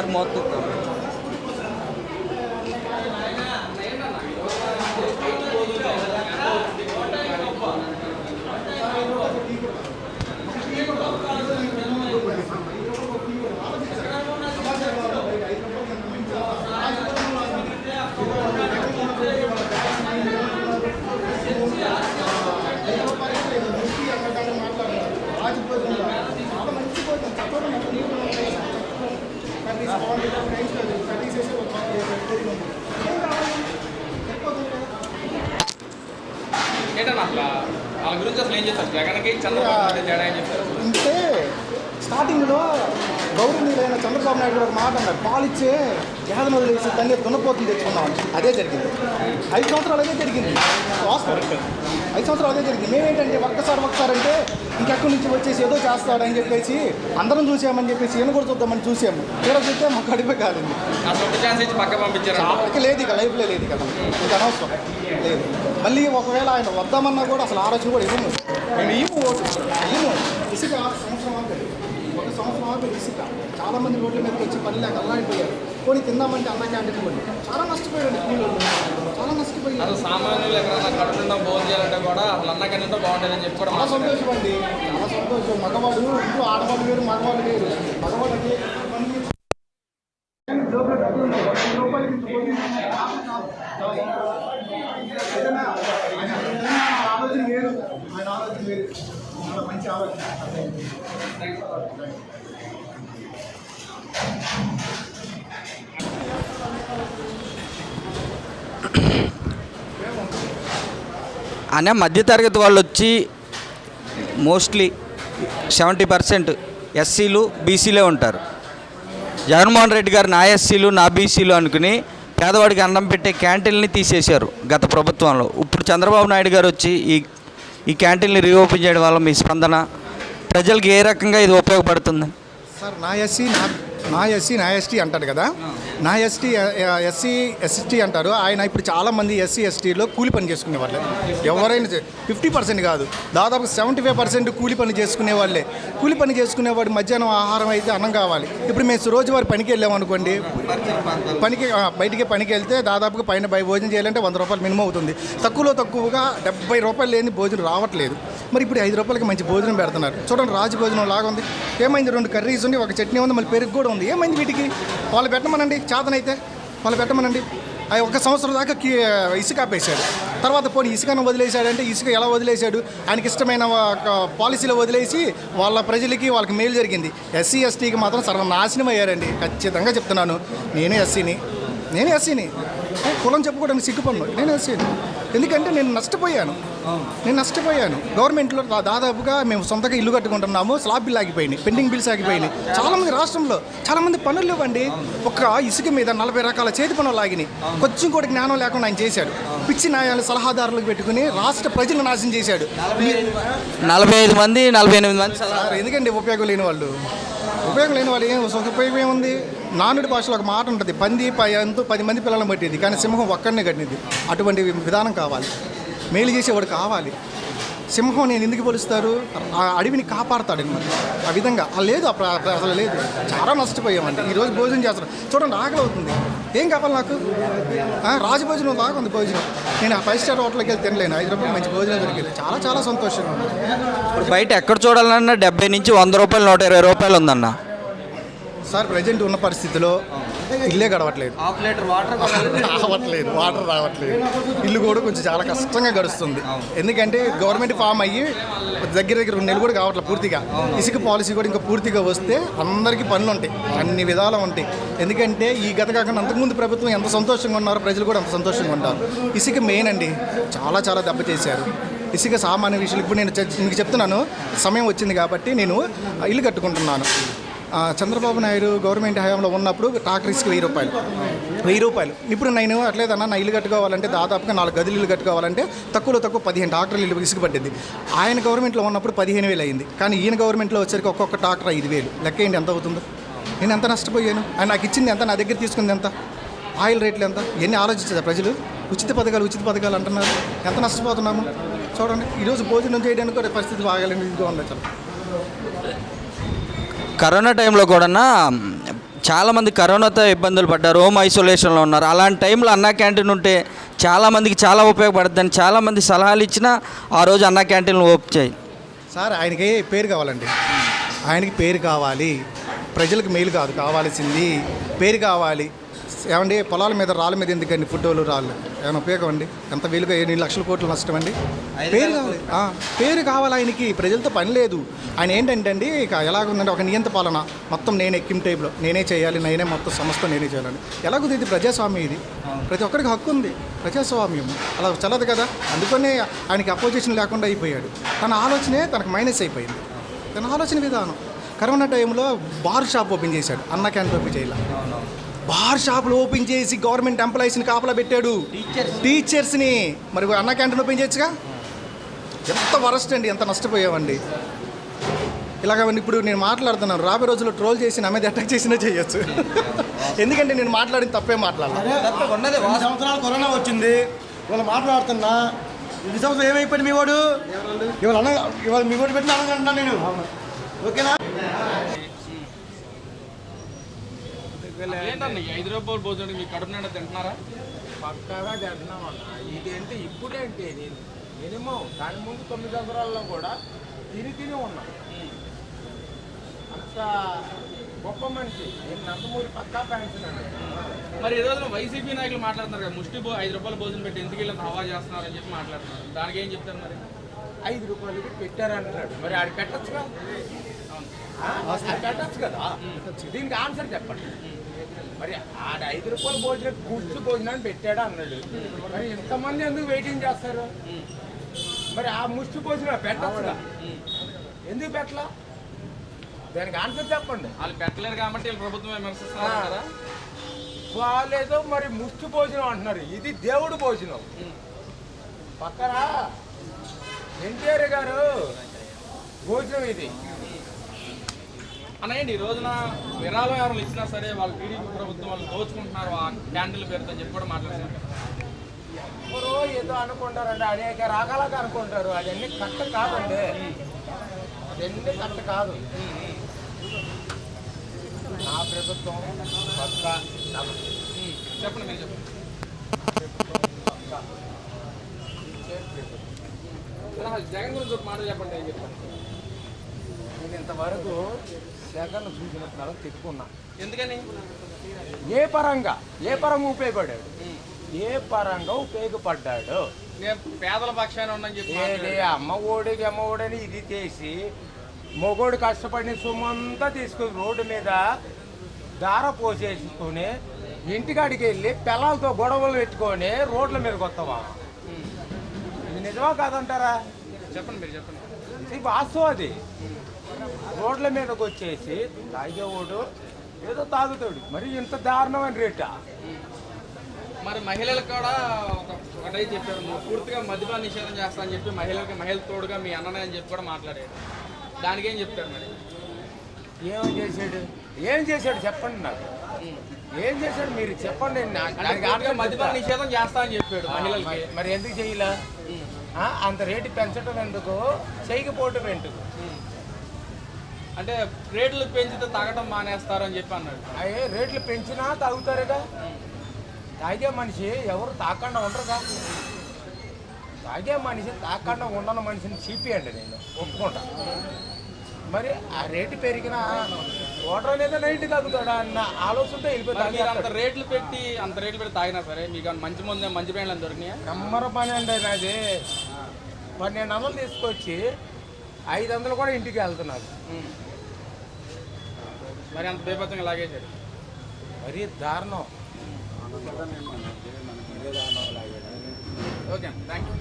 यार मौत तो అంటే స్టార్టింగ్లో గౌరవనీయులైన చంద్రబాబు నాయుడు గారు ఒక మాట అన్నారు. పాలిచ్చే జగన్ వదిలేసి తల్లి దున్నపోతులు తెచ్చుకున్నాం అదే జరిగింది. ఐదు సంవత్సరాలు అదే జరిగింది. వాస్తవం. ఐదు సంవత్సరాలు అదే జరిగింది. మేమేంటంటే ఒక్కసారి ఒక్కసారి అంటే ఇంకెక్కడి నుంచి వచ్చేసి ఏదో చేస్తాడని చెప్పేసి అందరం చూసామని చెప్పేసి ఈయన కూడా చూద్దామని చూసాము. తీరా చూస్తే మాకు అడిపే కాదండి లేదు ఇక లైఫ్లో లేదు ఇక. ఇంకా అనవసరం. లేదు. మళ్ళీ ఒకవేళ ఆయన వద్దామన్నా కూడా అసలు ఆలోచన కూడా ఇవ్వము మేము ఇవ్వము ఓటు. ఇవ్వము ఇసుక సంవత్సరం ఆపేది ఒక సంవత్సరం ఆపేది ఇసుక. చాలా మంది రోడ్ల మీదకి వచ్చి పని లేక అల్లాడిపోయారు. పోనీ తిందామంటే అన్న క్యాంటీన్ పోయి చాలా నష్టపోయాడు కూలీలు చాలా నష్టపోయారు అసలు సామాన్యులు ఎక్కడన్నా కడుతుందా భోజనం చేయాలంటే కూడా అసలు అన్న కన్నా బాగుంటుందని చెప్పి కూడా చాలా. సంతోషం అండి. చాలా సంతోషం. మగవాడు ఇంట్లో ఆడవాళ్ళు వేరు మగవాళ్ళు వేరు. మగవాళ్ళకి మంది జోబులో డబ్బులు ఉన్నాయి. వంద రూపాయలకి ఇంత పోటీ ఏదైనా ఆయన ఆయన ఆలోచన వేరు ఆయన ఆలోచన వేరు చాలా మంచి ఆలోచన అనే మధ్యతరగతి వాళ్ళు వచ్చి మోస్ట్లీ సెవెంటీ పర్సెంట్ ఎస్సీలు బీసీలే ఉంటారు. జగన్మోహన్ రెడ్డి గారు నా ఎస్సీలు నా బీసీలు అనుకుని పేదవాడికి అన్నం పెట్టే క్యాంటీన్ని తీసేశారు గత ప్రభుత్వంలో. ఇప్పుడు చంద్రబాబు నాయుడు గారు వచ్చి ఈ ఈ క్యాంటీన్ని రీఓపెన్ చేయడం వల్ల మీ స్పందన ప్రజలకు ఏ రకంగా ఇది ఉపయోగపడుతుంది? సార్ నా ఎస్సీ నా నా ఎస్సీ నా ఎస్టీ అంటాడు కదా నా ఎస్టీ ఎస్సీ ఎస్టీ అంటారు. ఆయన ఇప్పుడు చాలామంది ఎస్సీ ఎస్టీలో కూలి పని చేసుకునే వాళ్ళే. ఎవరైనా ఫిఫ్టీ పర్సెంట్ కాదు. దాదాపు సెవెంటీ ఫైవ్ పర్సెంట్ కూలి పని చేసుకునే వాళ్ళే. కూలి పని చేసుకునేవాడు మధ్యాహ్నం ఆహారం అయితే అన్నం కావాలి. ఇప్పుడు మేము రోజువారి పనికి వెళ్ళామనుకోండి పనికి బయటికి పనికి వెళ్తే దాదాపుగా పైన బై భోజనం చేయాలంటే వంద రూపాయలు మినిమం అవుతుంది. తక్కువలో తక్కువగా డెబ్బై రూపాయలు లేని భోజనం రావట్లేదు. మరి ఇప్పుడు ఐదు రూపాయలకి మంచి భోజనం పెడుతున్నారు. చూడండి రాజు భోజనం లాగా ఉంది. ఏమైంది? రెండు కర్రీస్ ఉంది ఒక చట్నీ ఉంది మళ్ళీ పెరుగు కూడా ఉంది. ఏమైంది వీటికి? వాళ్ళు పెట్టమనండి. చేతనైతే వాళ్ళు పెట్టమనండి. అవి ఒక సంవత్సరం దాకా ఇసుక ఆపేశాడు. తర్వాత పోనీ ఇసుకను వదిలేశాడంటే ఇసుక ఎలా వదిలేశాడు? ఆయనకి ఇష్టమైన ఒక వదిలేసి వాళ్ళ ప్రజలకి వాళ్ళకి మేలు జరిగింది. ఎస్సీ ఎస్టీకి మాత్రం సర్వనాశనం అయ్యారండి. ఖచ్చితంగా చెప్తున్నాను. నేను ఎస్సీని. నేను ఎస్సీని. కులం చెప్పుకోవడానికి సిగ్గుపడను. నేను ఎస్సీని ఎందుకంటే నేను నష్టపోయాను. నేను నష్టపోయాను. గవర్నమెంట్లో దాదాపుగా మేము సొంతగా ఇల్లు కట్టుకుంటున్నాము. స్లాబ్ బిల్ ఆగిపోయినాయి. పెండింగ్ బిల్స్ ఆగిపోయినాయి. చాలామంది రాష్ట్రంలో చాలామంది పనులు ఇవ్వండి ఒక ఇసుక మీద నలభై రకాల చేతి పనులు ఆగినాయి కొంచెం కూడా జ్ఞానం లేకుండా ఆయన చేశాడు. పిచ్చి న్యాయాలు సలహాదారులకు పెట్టుకుని రాష్ట్ర ప్రజలు నాశనం చేశాడు. నలభై ఐదు మంది నలభై ఎనిమిది మంది ఎందుకండి ఉపయోగం లేని వాళ్ళు? ఉపయోగం లేని వాళ్ళు ఏం ఉపయోగం ఏముంది? నానుడి భాషలో ఒక మాట ఉంటుంది పంది ప- ఎంతో పది మంది పిల్లలను పట్టేది కానీ సింహం ఒక్కడినే కట్టింది. అటువంటి విధానం కావాలి. మేలు చేసేవాడు కావాలి. సింహం నేను ఎందుకు పోలుస్తారు? ఆ అడవిని కాపాడుతాడు అనమాట. ఆ విధంగా. ఆ లేదు అసలు లేదు. చాలా నష్టపోయామండి. ఈరోజు భోజనం చేస్తాడు చూడండి ఆకలి అవుతుంది. ఏం కావాలి నాకు? రాజు భోజనం బాగుంది ఉంది భోజనం. నేను ఆ ఫైవ్ స్టార్ హోటల్కి వెళ్ళి తినలేను. ఐదు రూపాయలు మంచి భోజనం దొరికింది. చాలా చాలా సంతోషంగా ఉంది. ఇప్పుడు బయట ఎక్కడ చూడాలన్నా డెబ్బై నుంచి వంద రూపాయలు నూట ఇరవై రూపాయలు ఉందన్న. సార్ ప్రజెంట్ ఉన్న పరిస్థితిలో ఇల్లే గడవట్లేదు. రావట్లేదు వాటర్ రావట్లేదు. ఇల్లు కూడా కొంచెం చాలా కష్టంగా గడుస్తుంది. ఎందుకంటే గవర్నమెంట్ ఫామ్ అయ్యి దగ్గర దగ్గర రెండు నెలలు కూడా కావట్లేదు పూర్తిగా. ఇసుక పాలసీ కూడా ఇంకా పూర్తిగా వస్తే అందరికీ పనులు ఉంటాయి అన్ని విధాలు ఉంటాయి. ఎందుకంటే ఈ గత కాకుండా అంతకుముందు ప్రభుత్వం ఎంత సంతోషంగా ఉన్నారో ప్రజలు కూడా అంత సంతోషంగా ఉంటారు. ఇసుక మెయిన్ అండి. చాలా చాలా దెబ్బ చేశారు. ఇసుక సామాన్య విషయాలు ఇప్పుడు నేను మీకు చెప్తున్నాను. సమయం వచ్చింది కాబట్టి నేను ఇల్లు కట్టుకుంటున్నాను. చంద్రబాబు నాయుడు గవర్నమెంట్ హయాంలో ఉన్నప్పుడు ట్రాక్టర్ ఇసుక వెయ్యి రూపాయలు. వెయ్యి రూపాయలు. ఇప్పుడు నేను అట్లేదన్నా నా ఇల్లు కట్టుకోవాలంటే దాదాపుగా నాలుగు గదులు ఇల్లు కట్టుకోవాలంటే తక్కువలో తక్కువ పదిహేను ట్రాక్టర్లు ఇల్లు ఇసుక పట్టింది ఆయన గవర్నమెంట్లో ఉన్నప్పుడు పదిహేను వేలు అయింది. కానీ ఈయన గవర్నమెంట్లో వచ్చరికి ఒక్కొక్క ట్రాక్టర్ ఐదు వేలు. లెక్క ఏంటి? ఎంత అవుతుందో? నేను ఎంత నష్టపోయాను? ఆయన నాకు ఇచ్చింది ఎంత? నా దగ్గర తీసుకుంది ఎంత? ఆయిల్ రేట్లు ఎంత? ఎన్ని ఆలోచించారు ప్రజలు? ఉచిత పథకాలు ఉచిత పథకాలు అంటున్నారు. ఎంత నష్టపోతున్నాము? చూడండి. ఈరోజు భోజనం చేయడానికి కూడా పరిస్థితి బాగాలేదు ఇదిగా ఉంది చాలా కరోనా టైంలో కూడా చాలామంది కరోనాతో ఇబ్బందులు పడ్డారు హోమ్ ఐసోలేషన్లో ఉన్నారు. అలాంటి టైంలో అన్నా క్యాంటీన్ ఉంటే చాలామందికి చాలా ఉపయోగపడుతుందని చాలామంది సలహాలు ఇచ్చినా ఆ రోజు అన్నా క్యాంటీన్లు ఓపెన్ చేయి. సార్ ఆయనకి పేరు కావాలండి. ఆయనకి పేరు కావాలి. ప్రజలకు మేలు కాదు కావాల్సింది పేరు కావాలి. ఏమండి పొలాల మీద రాళ్ళ మీద ఎందుకండి ఫోటోలు రాళ్ళు? ఏమైనా ఉపయోగం అండి? ఎంత వీలుగా ఎన్ని లక్షల కోట్లు నష్టం అండి? పేరు కావాలి. పేరు కావాలి ఆయనకి. ప్రజలతో పని లేదు. ఆయన ఏంటంటే అండి ఇక ఎలాగుందంటే ఒక నియంత పాలన. మొత్తం నేను ఎక్కిన టైప్లో నేనే చేయాలి నేనే మొత్తం సంస్థ నేనే చేయాలని. ఎలాగుంది ఇది ప్రజాస్వామ్యం ఇది? ప్రతి ఒక్కరికి హక్కు ఉంది. ప్రజాస్వామ్యం. అలా చల్లదు కదా? అందుకనే ఆయనకి అపోజిషన్ లేకుండా అయిపోయాడు. తన ఆలోచనే తనకు మైనస్ అయిపోయింది. తన ఆలోచన విధానం. కరోనా టైంలో బార్ షాప్ ఓపెన్ చేశాడు. అన్న క్యాంటీన్ ఓపెన్ చేయాలి. బార్ షాపులు ఓపెన్ చేసి గవర్నమెంట్ ఎంప్లాయీస్ని కాపలా పెట్టాడు. టీచర్స్ని మరి అన్న క్యాంటీన్ ఓపెన్ చేయొచ్చుగా? ఎంత వరస్ట్ అండి ఎంత నష్టపోయామండి. ఇలాగ ఇప్పుడు నేను మాట్లాడుతున్నాను. రాబోయే రోజుల్లో ట్రోల్ చేసి నా మీద అటాక్ చేసినా చేయొచ్చు. ఎందుకంటే నేను మాట్లాడిన తప్పే మాట్లాడాలి సంవత్సరాలు కరోనా వచ్చింది ఇవాళ మాట్లాడుతున్నా. ఈ సంవత్సరం ఏమైపోయింది మీ వాడు ఇవాళ అన్న ఇవాళ మీ వాడు పెట్టిన అన్నగంటున్నా నేను. ఓకేనా? ఈ ఐదు రూపాయలు భోజనం మీ కడుపు నిండా తింటున్నారా? పక్కాగా తింటున్నామన్నా ఇదేంటి ఇప్పుడేంటి? నేను మినిమం దాని ముందు తొమ్మిది సంవత్సరాల్లో కూడా తిని తిని ఉన్నాం. అంత గొప్ప మనిషి. నేను నందమూరి పక్కా అండి మరి ఈ రోజున వైసీపీ నాయకులు మాట్లాడుతున్నారు కదా ముష్టి ఐదు రూపాయలు భోజనం పెట్టి ఎందుకు ఇలా హవా చేస్తున్నారని చెప్పి మాట్లాడుతున్నారు. దానికి ఏం చెప్తారు మరి? ఐదు రూపాయలకి పెట్టారంటున్నాడు మరి ఆడు పెట్టచ్చుగా పెట్టచ్చు కదా? దీనికి ఆన్సర్ చెప్పండి. మరి ఆడ ఐదు రూపాయల భోజనం కూర్చు భోజనాన్ని పెట్టాడు అన్నాడు. మరి ఇంతమంది ఎందుకు వెయిటింగ్ చేస్తారు? మరి ఆ ముష్టి భోజనం పెట్టచ్చుగా? ఎందుకు పెట్టలా? దానికి ఆన్సర్ చెప్పండి. వాళ్ళు పెట్టలేరు కాబట్టి వీళ్ళు ప్రభుత్వం విమర్శిస్తున్నారు కదా. వాళ్ళేదో మరి ముష్టి భోజనం అంటున్నారు. ఇది దేవుడు భోజనం. పక్కన ఎన్టీఆర్ గారు భోజనం ఇది. అన్నయ్యండి ఈ రోజున విరాళం ఎవరు ఇచ్చినా సరే వాళ్ళు టీడీపీ ప్రభుత్వం వాళ్ళు దోచుకుంటున్నారు ఆ క్యాండిల్ పేరుతో చెప్పి కూడా మాట్లాడుతున్నారు. ఎవరో ఏదో అనుకుంటారండి అనేక రకాలుగా అనుకుంటారు. అవన్నీ కరెక్ట్ కాదండి. అవన్నీ కరెక్ట్ కాదు. నా ప్రభుత్వం పక్క చెప్పండి మీరు చెప్పండి. జగన్ గురించి ఒక మాట చెప్పండి నేను ఇంతవరకు జగన్ చూసినప్పుడు తిట్టుకున్నా ఎందుకని? ఏ పరంగా? ఏ పరంగా ఉపయోగపడాడు ఏ పరంగా ఉపయోగపడ్డాడు? నేను పేదల పక్షాన ఉన్నాను చెప్పి. అమ్మ ఓడికి అమ్మ ఓడని ఇది చేసి మొగోడు కష్టపడిన సొమ్మంతా తీసుకుని రోడ్డు మీద దార పోసేసుకొని ఇంటికాడికి వెళ్ళి పిల్లలతో గొడవలు పెట్టుకొని రోడ్ల మీదకి వస్తావా ఉమ్, ఇది నిజమా కాదంటారా? చెప్పండి మీరు చెప్పండి. ఇది వాస్తవం అది. రోడ్ల మీదకి వచ్చేసి తాగేవాడు ఏదో తాగుతాడు. మరి ఇంత దారుణమైన రేటా? మరి మహిళలకు కూడా ఒక ఒకటే చెప్పారు. "నువ్వు పూర్తిగా మద్యపాన నిషేధం చేస్తా అని చెప్పి మహిళలకి మహిళ తోడుగా మీ అన్ననే అని చెప్పి కూడా మాట్లాడాడు. దానికి ఏం చెప్తారు మరి? ఏం చేశాడు? ఏం చేశాడు చెప్పండి నాకు. ఏం చేశాడు మీరు చెప్పండి. మద్యపాన. నిషేధం చేస్తా అని చెప్పాడు మహిళలకి. మరి- ఎందుకు చేయలే? అంత రేటు పెంచడం ఎందుకు? చేయకపోవటం ఎందుకు. అంటే రేట్లు పెంచితే తాగటం మానేస్తారు అని చెప్పి అన్నాడు. అయ్యే రేట్లు పెంచినా తాగుతారుగా తాగే మనిషి ఎవరు తాకుండా ఉండరుగా. తాగే మనిషి తాకుండా ఉండని మనిషిని చీపియండి నేను ఒప్పుకుంటా. మరి ఆ రేటు పెరిగినా ఓటర్ అనేది నైట్ తాగుతాడా అన్న ఆలోచనతో వెళ్ళిపోయి అంత. రేట్లు పెట్టి అంత రేట్లు పెట్టి తాగినా సరే మీకు మంచి ముందు మంచి బ్రాండ్లు అని దొరికినాయా? కమ్మర పని అండి నాది. పన్నెండు వందలు తీసుకొచ్చి ఐదు వందలు కూడా ఇంటికి వెళ్తున్నారు. మరి అంత బేపత్తంగా లాగేశాడు మరీ దారుణం. Okay thank you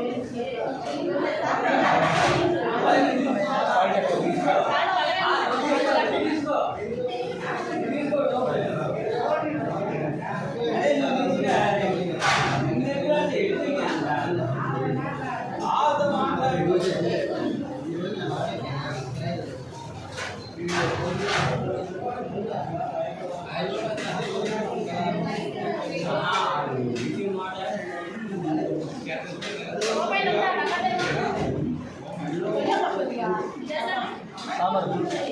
Thank you. Amém.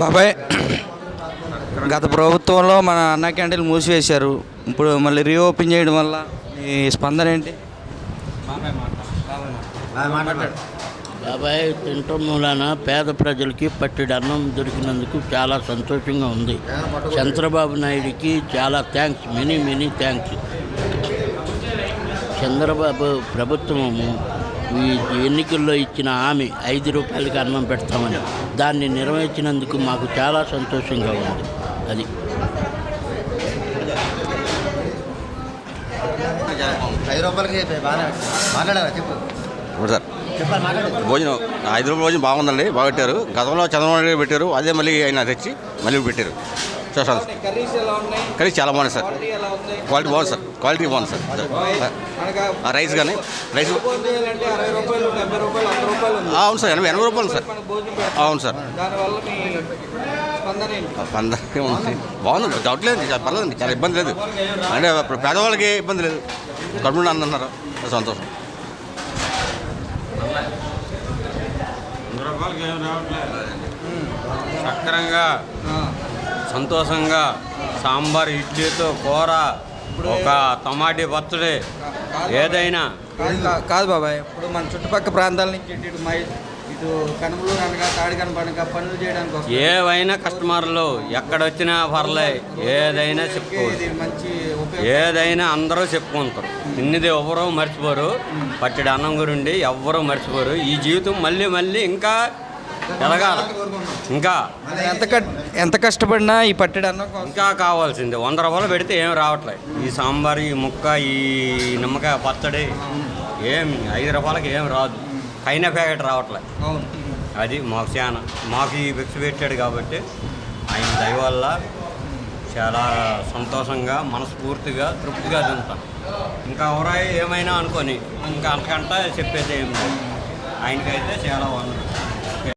బాబాయ్ గత ప్రభుత్వంలో మన అన్న క్యాంటీన్లు మూసివేశారు. ఇప్పుడు మళ్ళీ రీఓపెన్ చేయడం వల్ల మీ స్పందన ఏంటి? బాబాయ్ తినటం మూలాన పేద ప్రజలకి పట్టెడు అన్నం దొరికినందుకు చాలా సంతోషంగా ఉంది. చంద్రబాబు నాయుడికి చాలా thanks many many thanks Chandrababu ప్రభుత్వము ఈ ఎన్నికల్లో ఇచ్చిన హామీ ఐదు రూపాయలకి అన్నం పెడతామని. దాన్ని నెరవేర్చినందుకు మాకు చాలా సంతోషంగా ఉంది. అది. ఐదు రూపాయలకి బాగా మాట్లాడారా? చెప్పు. ఇప్పుడు సార్. చెప్పాలి మాట్లాడు. భోజనం ఐదు రూపాయల భోజనం బాగుందండి బాగా పెట్టారు. గతంలో చంద్రబాబు నాయుడు గారు పెట్టారు అదే మళ్ళీ ఆయన తెచ్చి మళ్ళీ పెట్టారు. చూస్తాను సార్ కర్రీస్ చాలా బాగుంది సార్. క్వాలిటీ ఎలా ఉంది? క్వాలిటీ బాగుంది సార్. క్వాలిటీ బాగుంది సార్. రైస్ కానీ రైస్ అవును సార్ ఎనభై ఎనభై రూపాయలు సార్. అవును సార్. స్పందన ఉంది బాగుంది డౌట్ లేదు పర్లేదండి చాలా ఇబ్బంది లేదు. అంటే ఇప్పుడు పేదవాళ్ళకి ఇబ్బంది లేదు. కడుపు అందన్నారు సంతోషం. సక్రంగా సంతోషంగా సాంబార్ ఇడ్లీతో కూర ఒక టమాటీ పచ్చడి ఏదైనా. కాదు బాబాయ్ ఇప్పుడు మన చుట్టుపక్కల ప్రాంతాల నుంచి ఇటు మై ఇటు కనుమలూరు అనగా తాడికన పనక పనులు చేయడానికి. ఏవైనా కస్టమర్లు ఎక్కడొచ్చినా పర్లే ఏదైనా చెప్పుకోవచ్చు. ఏదైనా అందరూ చెప్పుకుంటారు. ఇన్నిది ఎవరూ మర్చిపోరు. పట్టడి అన్నం గురించి ఎవ్వరూ మర్చిపోరు. ఈ జీవితం మళ్ళీ మళ్ళీ ఇంకా ఎదగాలి ఇంకా ఎంత ఎంత కష్టపడినా ఈ పట్టెడు అన్నం ఇంకా కావాల్సింది. వంద రూపాయలు పెడితే ఏం రావట్లేదు ఈ సాంబార్ ఈ ముక్క ఈ నిమ్మకాయ పచ్చడి ఏం ఐదు రూపాయలకి ఏం రాదు. పైన ప్యాకెట్ రావట్లేదు అది మాకు చాలా మాకు ఈ భిక్ష పెట్టాడు కాబట్టి ఆయన దయ వల్ల చాలా సంతోషంగా మనస్ఫూర్తిగా తృప్తిగా తింటాం. ఇంకా ఎవరై ఏమైనా అనుకొని ఇంకా అంతకంటే చెప్పేది ఏం లేదు. ఆయనకైతే చాలా వందలు.